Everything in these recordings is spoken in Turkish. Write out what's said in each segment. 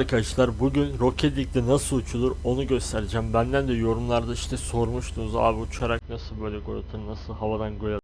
Arkadaşlar bugün Rocket League'de nasıl uçulur onu göstereceğim. Benden de yorumlarda işte sormuştunuz abi uçarak nasıl böyle gol atılır, nasıl havadan gol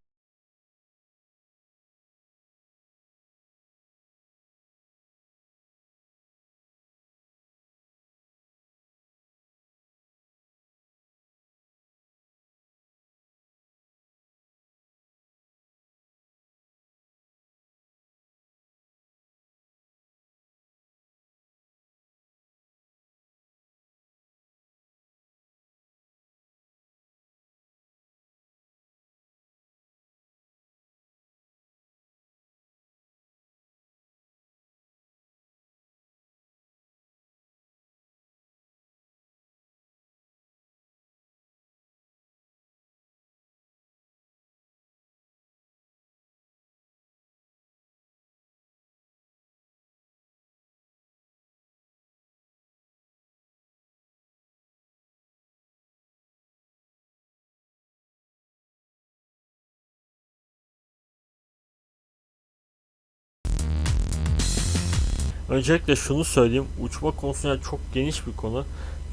Öncelikle şunu söyleyeyim. Uçma konusunda çok geniş bir konu.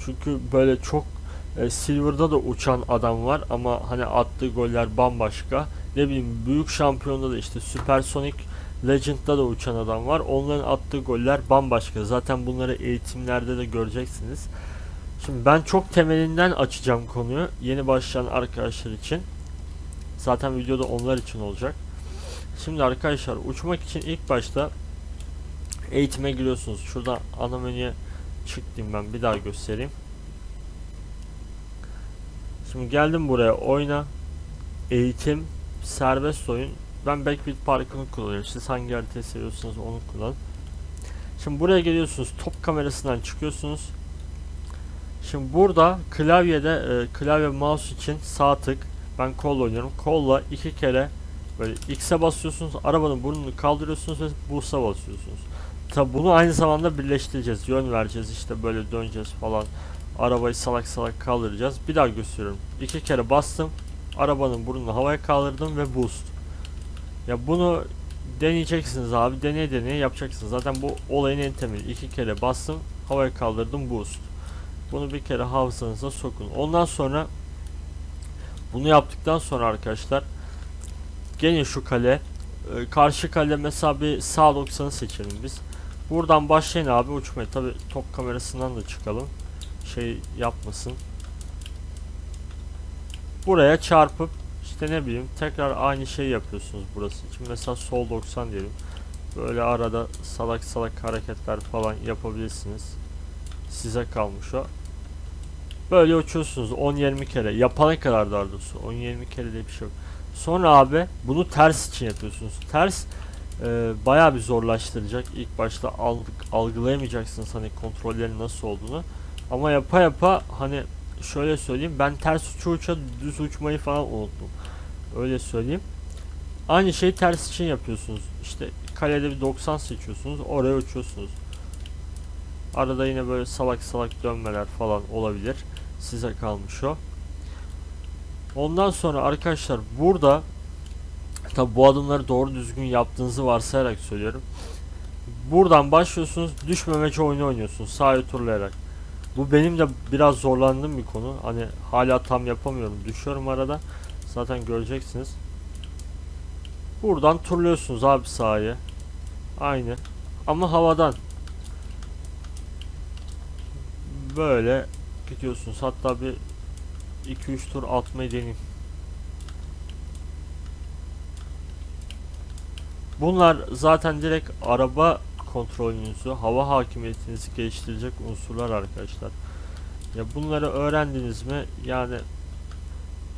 Çünkü böyle çok e, Silver'da da uçan adam var ama hani attığı goller bambaşka. Ne bileyim büyük şampiyonda da işte Supersonic Legend'da da uçan adam var. Onların attığı goller bambaşka. Zaten bunları eğitimlerde de göreceksiniz. Şimdi ben çok temelinden açacağım konuyu. Yeni başlayan arkadaşlar için. Zaten videoda onlar için olacak. Şimdi arkadaşlar uçmak için ilk başta eğitime giriyorsunuz. Şurada ana menüye çıktım ben bir daha göstereyim. Şimdi geldim buraya oyna eğitim serbest oyun. Ben Backbeat Park'ını kullanıyorum. Siz hangi haritayı seviyorsanız onu kullanın. Şimdi buraya geliyorsunuz. Top kamerasından çıkıyorsunuz. Şimdi burada klavyede e, klavye mouse için sağ tık ben kol oynuyorum. Kolla iki kere böyle X'e basıyorsunuz. Arabanın burnunu kaldırıyorsunuz ve boost'a basıyorsunuz. Tabi bunu aynı zamanda birleştireceğiz. Yön vereceğiz işte böyle döneceğiz falan. Arabayı salak salak kaldıracağız. Bir daha gösteriyorum. İki kere bastım. Arabanın burnunu havaya kaldırdım ve boost. Ya bunu deneyeceksiniz abi. Deneye deneye yapacaksınız. Zaten bu olayın en temeli. İki kere bastım. Havaya kaldırdım boost. Bunu bir kere hafızanıza sokun. Ondan sonra bunu yaptıktan sonra arkadaşlar gene şu kale e, karşı kale mesela bir sağ 90'ı seçelim biz. Buradan başlayın abi uçmaya. Tabi top kamerasından da çıkalım. Şey yapmasın. Buraya çarpıp işte ne bileyim tekrar aynı şey yapıyorsunuz burası için. Mesela sol 90 diyelim. Böyle arada salak salak hareketler falan yapabilirsiniz. Size kalmış o. Böyle uçuyorsunuz 10-20 kere. Yapana kadar daha doğrusu. 10-20 kere diye bir şey yok. Sonra abi bunu ters için yapıyorsunuz. Ters e, bayağı bir zorlaştıracak. İlk başta alg algılayamayacaksınız hani kontrollerin nasıl olduğunu. Ama yapa yapa hani şöyle söyleyeyim ben ters uça uça düz uçmayı falan unuttum. Öyle söyleyeyim. Aynı şeyi ters için yapıyorsunuz. İşte kalede bir 90 seçiyorsunuz. Oraya uçuyorsunuz. Arada yine böyle salak salak dönmeler falan olabilir. Size kalmış o. Ondan sonra arkadaşlar burada tabi bu adımları doğru düzgün yaptığınızı varsayarak söylüyorum. Buradan başlıyorsunuz düşmemeci oyunu oynuyorsunuz sağa turlayarak. Bu benim de biraz zorlandığım bir konu. Hani hala tam yapamıyorum. Düşüyorum arada. Zaten göreceksiniz. Buradan turluyorsunuz abi sahayı. Aynı. Ama havadan. Böyle gidiyorsunuz. Hatta bir 2-3 tur atmayı deneyeyim. Bunlar zaten direkt araba kontrolünüzü, hava hakimiyetinizi geliştirecek unsurlar arkadaşlar. Ya bunları öğrendiniz mi yani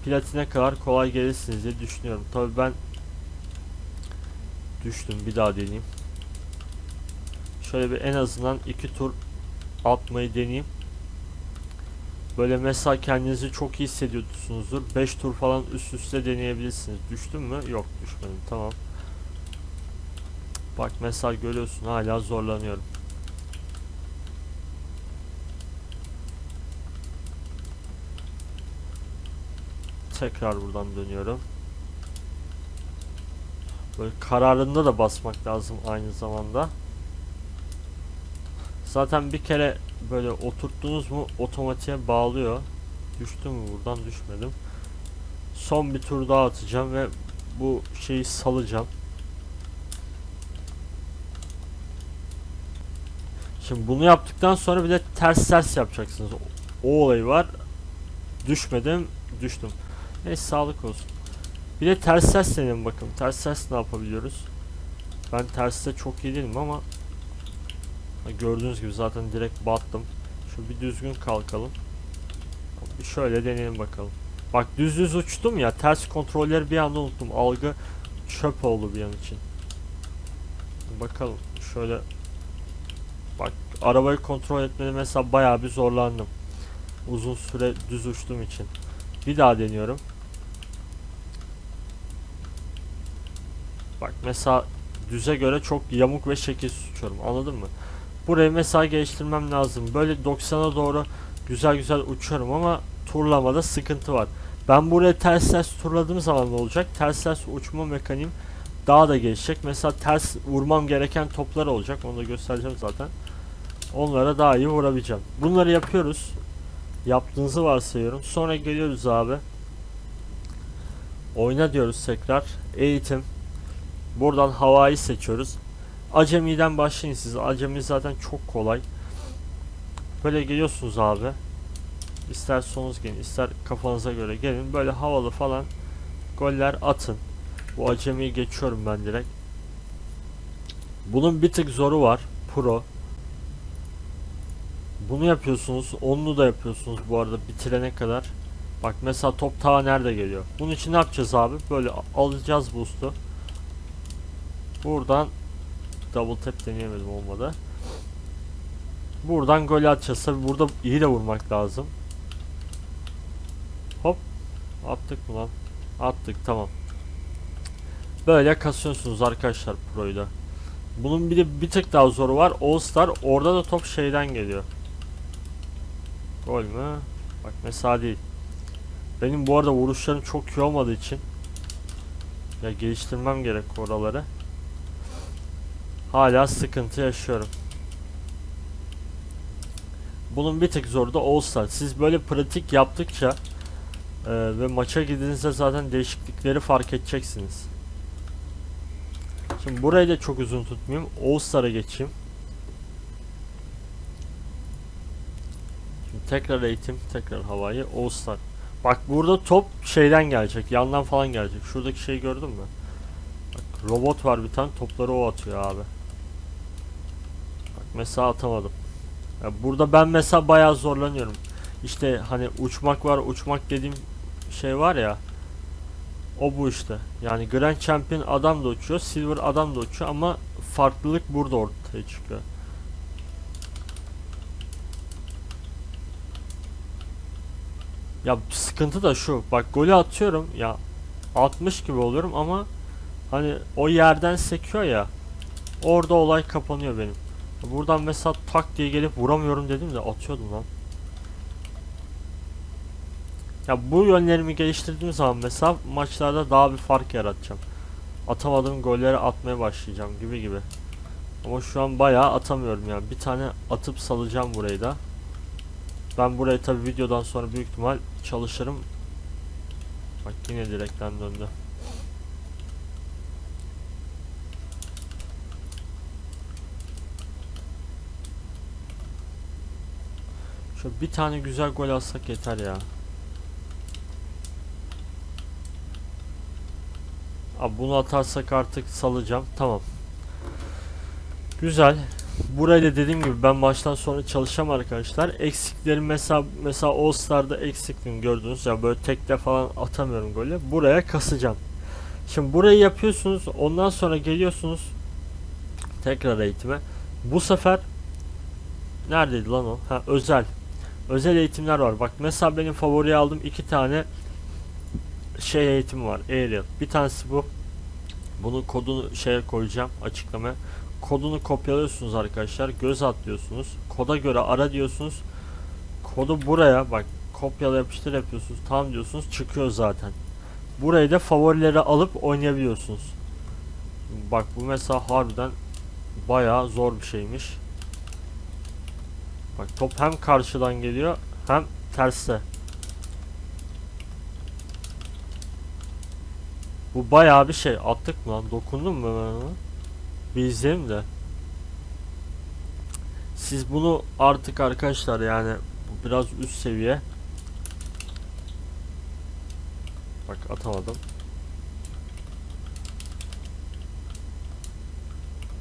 platine kadar kolay gelirsiniz diye düşünüyorum. Tabi ben düştüm bir daha deneyeyim. Şöyle bir en azından iki tur atmayı deneyeyim. Böyle mesela kendinizi çok iyi hissediyorsunuzdur. 5 tur falan üst üste deneyebilirsiniz. Düştün mü? Yok düşmedim. Tamam. Bak mesela görüyorsun hala zorlanıyorum. Tekrar buradan dönüyorum. Böyle kararında da basmak lazım aynı zamanda. Zaten bir kere böyle oturttunuz mu otomatiğe bağlıyor. Düştüm mü buradan düşmedim. Son bir tur daha atacağım ve bu şeyi salacağım. Şimdi bunu yaptıktan sonra bir de ters ters yapacaksınız. O, o olayı var. Düşmedim, düştüm. Neyse sağlık olsun. Bir de ters ters deneyelim bakalım. Ters ters ne yapabiliyoruz? Ben terste çok iyi değilim ama gördüğünüz gibi zaten direkt battım. Şu bir düzgün kalkalım. Bir şöyle deneyelim bakalım. Bak düz düz uçtum ya ters kontrolleri bir anda unuttum. Algı çöp oldu bir an için. Bakalım şöyle arabayı kontrol etmede mesela bayağı bir zorlandım. Uzun süre düz uçtuğum için. Bir daha deniyorum. Bak mesela düze göre çok yamuk ve şekil uçuyorum. Anladın mı? Burayı mesela geliştirmem lazım. Böyle 90'a doğru güzel güzel uçuyorum ama turlamada sıkıntı var. Ben buraya ters ters turladığım zaman ne olacak? Ters ters uçma mekaniğim daha da gelişecek. Mesela ters vurmam gereken toplar olacak. Onu da göstereceğim zaten. Onlara daha iyi vurabileceğim. Bunları yapıyoruz. Yaptığınızı varsayıyorum. Sonra geliyoruz abi. Oyna diyoruz tekrar. Eğitim. Buradan havayı seçiyoruz. Acemi'den başlayın siz. Acemi zaten çok kolay. Böyle geliyorsunuz abi. İster sonunuz gelin, ister kafanıza göre gelin. Böyle havalı falan goller atın. Bu acemiyi geçiyorum ben direkt. Bunun bir tık zoru var. Pro. Bunu yapıyorsunuz. Onlu da yapıyorsunuz bu arada bitirene kadar. Bak mesela top ta nerede geliyor. Bunun için ne yapacağız abi? Böyle alacağız boost'u. Buradan double tap deneyemedim olmadı. Buradan gol atacağız. Tabi burada iyi de vurmak lazım. Hop. Attık mı lan? Attık tamam. Böyle kasıyorsunuz arkadaşlar Pro'yu da. Bunun bir de bir tık daha zoru var. All Star orada da top şeyden geliyor. Gol mü? Bak mesela değil. Benim bu arada vuruşlarım çok iyi olmadığı için ya geliştirmem gerek oraları. Hala sıkıntı yaşıyorum. Bunun bir tık zoru da All Star. Siz böyle pratik yaptıkça e, ve maça gidince zaten değişiklikleri fark edeceksiniz. Şimdi burayı da çok uzun tutmayayım. All Star'a geçeyim. Tekrar eğitim, tekrar havayı, All Star. Bak burada top şeyden gelecek, yandan falan gelecek. Şuradaki şeyi gördün mü? Bak robot var bir tane, topları o atıyor abi. Bak mesela atamadım. Ya burada ben mesela bayağı zorlanıyorum. İşte hani uçmak var, uçmak dediğim şey var ya. O bu işte. Yani Grand Champion adam da uçuyor, Silver adam da uçuyor ama farklılık burada ortaya çıkıyor. Ya sıkıntı da şu. Bak golü atıyorum ya 60 gibi oluyorum ama hani o yerden sekiyor ya. Orada olay kapanıyor benim. Buradan mesela tak diye gelip vuramıyorum dedim de atıyordum lan. Ya bu yönlerimi geliştirdiğim zaman mesela maçlarda daha bir fark yaratacağım. Atamadığım golleri atmaya başlayacağım gibi gibi. Ama şu an bayağı atamıyorum yani. Bir tane atıp salacağım burayı da. Ben burayı tabi videodan sonra büyük ihtimal çalışırım. Bak yine direkten döndü. Şöyle bir tane güzel gol alsak yeter ya. Abi bunu atarsak artık salacağım. Tamam. Güzel. Burayla dediğim gibi ben maçtan sonra çalışacağım arkadaşlar. Eksiklerim mesela mesela All Star'da eksikliğim gördünüz ya böyle tekte falan atamıyorum golü. Buraya kasacağım. Şimdi burayı yapıyorsunuz. Ondan sonra geliyorsunuz tekrar eğitime. Bu sefer neredeydi lan o? Ha özel. Özel eğitimler var. Bak mesela benim favori aldığım iki tane şey eğitimi var. Aerial. Bir tanesi bu. Bunun kodunu şeye koyacağım açıklamaya. Kodunu kopyalıyorsunuz arkadaşlar. Göz atlıyorsunuz. Koda göre ara diyorsunuz. Kodu buraya bak kopyala yapıştır yapıyorsunuz. Tam diyorsunuz çıkıyor zaten. Burayı da favorileri alıp oynayabiliyorsunuz. Bak bu mesela harbiden bayağı zor bir şeymiş. Bak top hem karşıdan geliyor hem terste. Bu bayağı bir şey. Attık mı lan? Dokundum mu ben? Bir izleyelim de. Siz bunu artık arkadaşlar yani biraz üst seviye. Bak atamadım.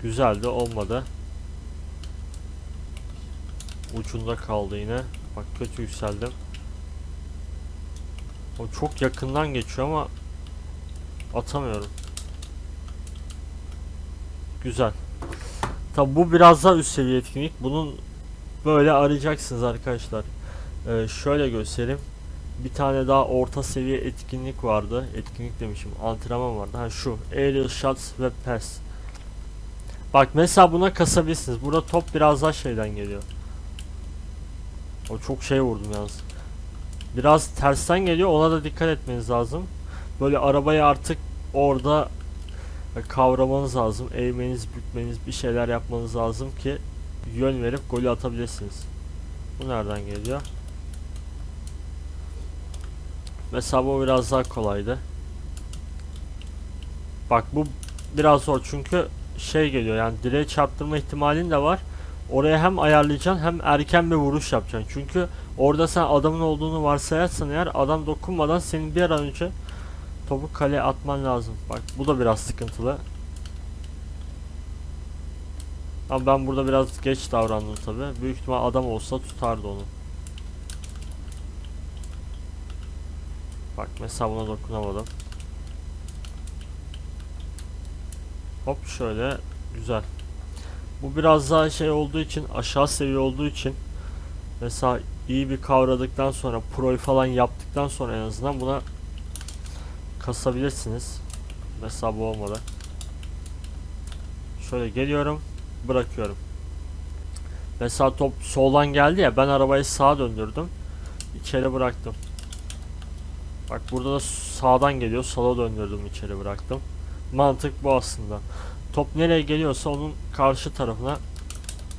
Güzeldi olmadı. Ucunda kaldı yine. Bak kötü yükseldim. O çok yakından geçiyor ama atamıyorum. Güzel. Tabi bu biraz daha üst seviye etkinlik. Bunun böyle arayacaksınız arkadaşlar. Ee, şöyle göstereyim. Bir tane daha orta seviye etkinlik vardı. Etkinlik demişim. Antrenman vardı. Ha şu. Aerial Shots ve Pass. Bak mesela buna kasabilirsiniz. Burada top biraz daha şeyden geliyor. O çok şey vurdum yalnız. Biraz tersten geliyor. Ona da dikkat etmeniz lazım. Böyle arabayı artık orada kavramanız lazım. Eğmeniz, bükmeniz, bir şeyler yapmanız lazım ki yön verip golü atabilirsiniz. Bu nereden geliyor? Mesela bu biraz daha kolaydı. Bak bu biraz zor çünkü şey geliyor yani direğe çarptırma ihtimalin de var. Oraya hem ayarlayacaksın hem erken bir vuruş yapacaksın. Çünkü orada sen adamın olduğunu varsayarsan eğer adam dokunmadan senin bir an önce topu kaleye atman lazım. Bak bu da biraz sıkıntılı. Ama ben burada biraz geç davrandım tabi. Büyük ihtimal adam olsa tutardı onu. Bak mesela buna dokunamadım. Hop şöyle güzel. Bu biraz daha şey olduğu için aşağı seviye olduğu için mesela iyi bir kavradıktan sonra pro'yu falan yaptıktan sonra en azından buna kasabilirsiniz. Mesela bu olmadı. Şöyle geliyorum bırakıyorum. Mesela top soldan geldi ya ben arabayı sağa döndürdüm. İçeri bıraktım. Bak burada da sağdan geliyor sola döndürdüm içeri bıraktım. Mantık bu aslında. Top nereye geliyorsa onun karşı tarafına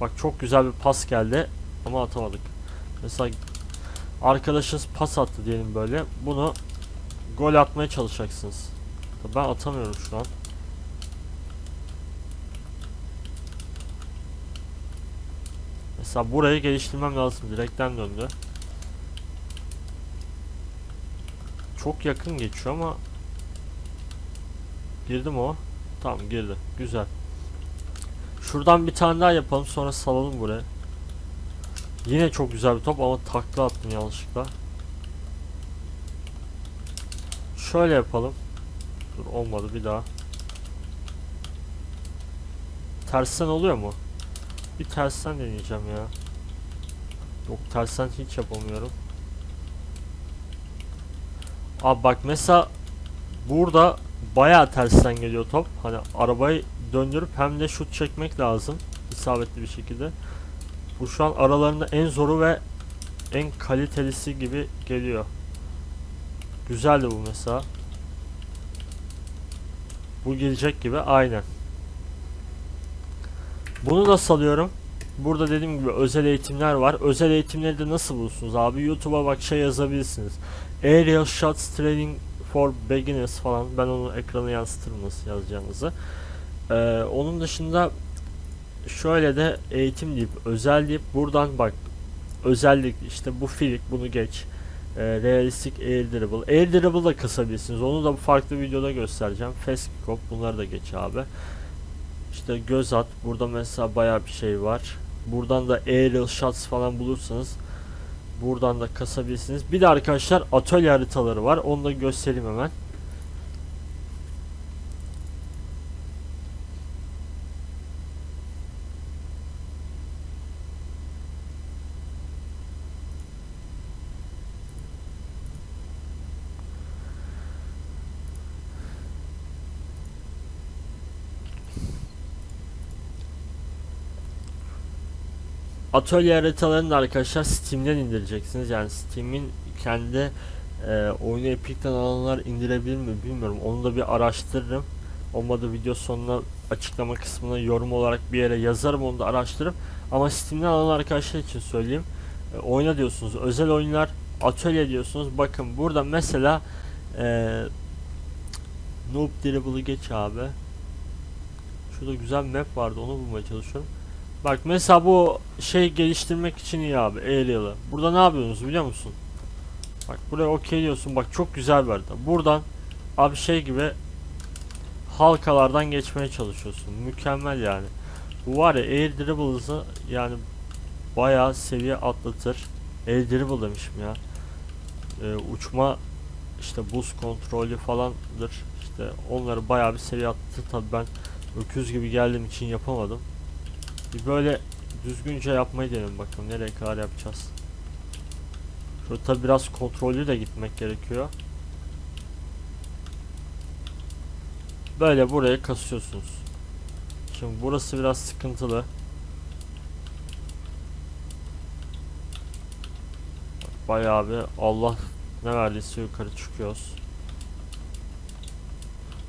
bak çok güzel bir pas geldi ama atamadık. Mesela arkadaşınız pas attı diyelim böyle. Bunu gol atmaya çalışacaksınız. Ben atamıyorum şu an. Mesela burayı geliştirmem lazım. Direkten döndü. Çok yakın geçiyor ama Girdi mi o? Tamam girdi. Güzel. Şuradan bir tane daha yapalım sonra salalım buraya. Yine çok güzel bir top ama takla attım yanlışlıkla. Şöyle yapalım. Dur olmadı bir daha. Tersten oluyor mu? Bir tersten deneyeceğim ya. Yok tersten hiç yapamıyorum. Abi bak mesela burada bayağı tersten geliyor top. Hani arabayı döndürüp hem de şut çekmek lazım. isabetli bir şekilde. Bu şu an aralarında en zoru ve en kalitelisi gibi geliyor. Güzeldi bu mesela. Bu gelecek gibi aynen. Bunu da salıyorum. Burada dediğim gibi özel eğitimler var. Özel eğitimleri de nasıl bulursunuz abi? YouTube'a bak şey yazabilirsiniz. Aerial Shots Training for Beginners falan. Ben onu ekrana yansıtırım nasıl yazacağınızı. Ee, onun dışında şöyle de eğitim deyip özel deyip buradan bak özellik işte bu filik bunu geç. Ee, realistik air dribble. Air dribble da kasabilirsiniz. Onu da farklı videoda göstereceğim. Fast kick bunları da geç abi. İşte göz at. Burada mesela bayağı bir şey var. Buradan da aerial shots falan bulursanız buradan da kasabilirsiniz. Bir de arkadaşlar atölye haritaları var. Onu da göstereyim hemen. Atölye haritalarını da arkadaşlar Steam'den indireceksiniz. Yani Steam'in kendi e, oyunu Epic'ten alanlar indirebilir mi bilmiyorum. Onu da bir araştırırım. Olmadı video sonuna açıklama kısmına yorum olarak bir yere yazarım onu da araştırıp Ama Steam'den alan arkadaşlar için söyleyeyim. E, oyna diyorsunuz. Özel oyunlar atölye diyorsunuz. Bakın burada mesela e, Noob Dribble'ı geç abi. Şurada güzel map vardı onu bulmaya çalışıyorum. Bak mesela bu şey geliştirmek için iyi abi Aerial'ı. Burada ne yapıyorsunuz biliyor musun? Bak buraya okey diyorsun bak çok güzel harita. Buradan abi şey gibi halkalardan geçmeye çalışıyorsun. Mükemmel yani. Bu var ya Air Dribbles'ı yani bayağı seviye atlatır. Air Dribble demişim ya. Ee, uçma işte buz kontrolü falandır. İşte onları bayağı bir seviye atlatır. Tabi ben öküz gibi geldiğim için yapamadım. Bir böyle düzgünce yapmayı denelim bakalım nereye kadar yapacağız. Şurada biraz kontrollü de gitmek gerekiyor. Böyle buraya kasıyorsunuz. Şimdi burası biraz sıkıntılı. Bayağı bir Allah ne verdiyse yukarı çıkıyoruz.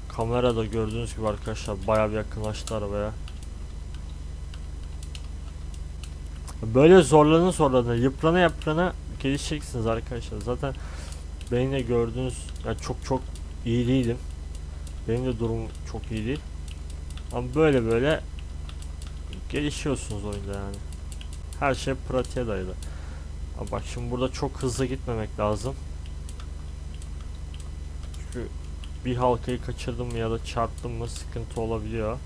Kamerada gördüğünüz gibi arkadaşlar bayağı bir yakınlaştı arabaya. Böyle zorlanın zorlanın yıprana yıprana gelişeceksiniz arkadaşlar. Zaten benim de gördüğünüz yani çok çok iyi değilim. Benim de durumum çok iyi değil. Ama böyle böyle gelişiyorsunuz oyunda yani. Her şey pratiğe dayalı. Ama bak şimdi burada çok hızlı gitmemek lazım. Çünkü bir halkayı kaçırdım ya da çarptım mı sıkıntı olabiliyor.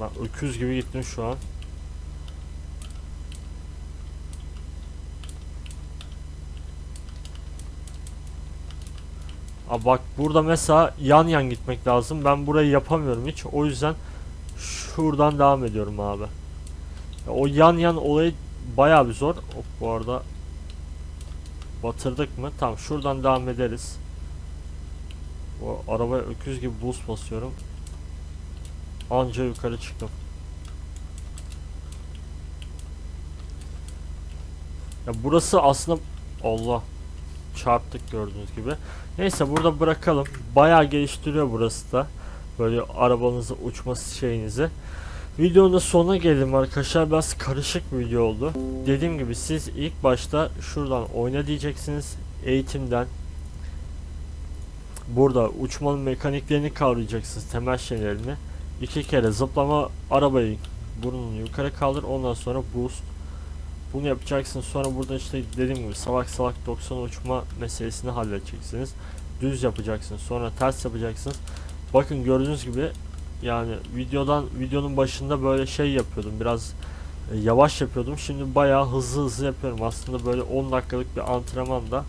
Ben öküz gibi gittim şu an. Aa bak burada mesela yan yan gitmek lazım. Ben burayı yapamıyorum hiç. O yüzden şuradan devam ediyorum abi. Ya o yan yan olayı bayağı bir zor. Hop, bu arada batırdık mı? Tamam şuradan devam ederiz. O arabaya öküz gibi boost basıyorum. Anca yukarı çıktım. Ya burası aslında Allah çarptık gördüğünüz gibi. Neyse burada bırakalım. Bayağı geliştiriyor burası da. Böyle arabanızı uçması şeyinizi. Videonun da sonuna geldim arkadaşlar. Biraz karışık bir video oldu. Dediğim gibi siz ilk başta şuradan oyna diyeceksiniz. Eğitimden. Burada uçmanın mekaniklerini kavrayacaksınız. Temel şeylerini. İki kere zıplama arabayı burnunu yukarı kaldır. Ondan sonra boost. Bunu yapacaksınız. Sonra burada işte dediğim gibi salak salak 90 uçma meselesini halledeceksiniz. Düz yapacaksınız. Sonra ters yapacaksınız. Bakın gördüğünüz gibi yani videodan videonun başında böyle şey yapıyordum. Biraz e, yavaş yapıyordum. Şimdi bayağı hızlı hızlı yapıyorum. Aslında böyle 10 dakikalık bir antrenman da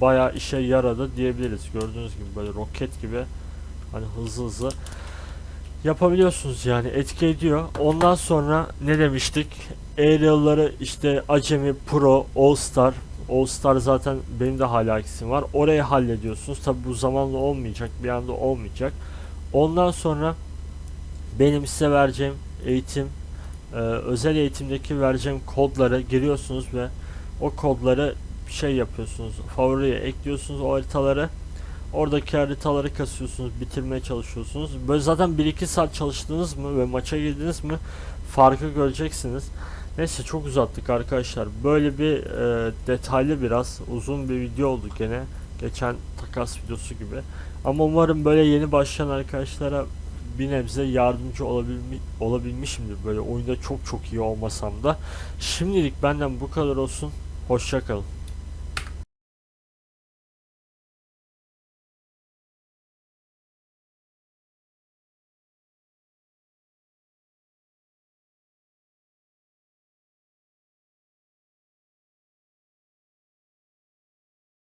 bayağı işe yaradı diyebiliriz. Gördüğünüz gibi böyle roket gibi hani hızlı hızlı yapabiliyorsunuz yani etki ediyor. Ondan sonra ne demiştik? Aerial'ları işte Acemi, Pro, All Star. All Star zaten benim de hala eksim var. Orayı hallediyorsunuz. Tabi bu zamanla olmayacak. Bir anda olmayacak. Ondan sonra benim size vereceğim eğitim e, özel eğitimdeki vereceğim kodları giriyorsunuz ve o kodları şey yapıyorsunuz. Favoriye ekliyorsunuz o haritaları. Oradaki haritaları kasıyorsunuz, bitirmeye çalışıyorsunuz. Böyle zaten 1-2 saat çalıştınız mı ve maça girdiniz mi farkı göreceksiniz. Neyse çok uzattık arkadaşlar. Böyle bir e, detaylı biraz uzun bir video oldu gene. Geçen takas videosu gibi. Ama umarım böyle yeni başlayan arkadaşlara bir nebze yardımcı olabilmi, olabilmişimdir. Böyle oyunda çok çok iyi olmasam da. Şimdilik benden bu kadar olsun. Hoşçakalın.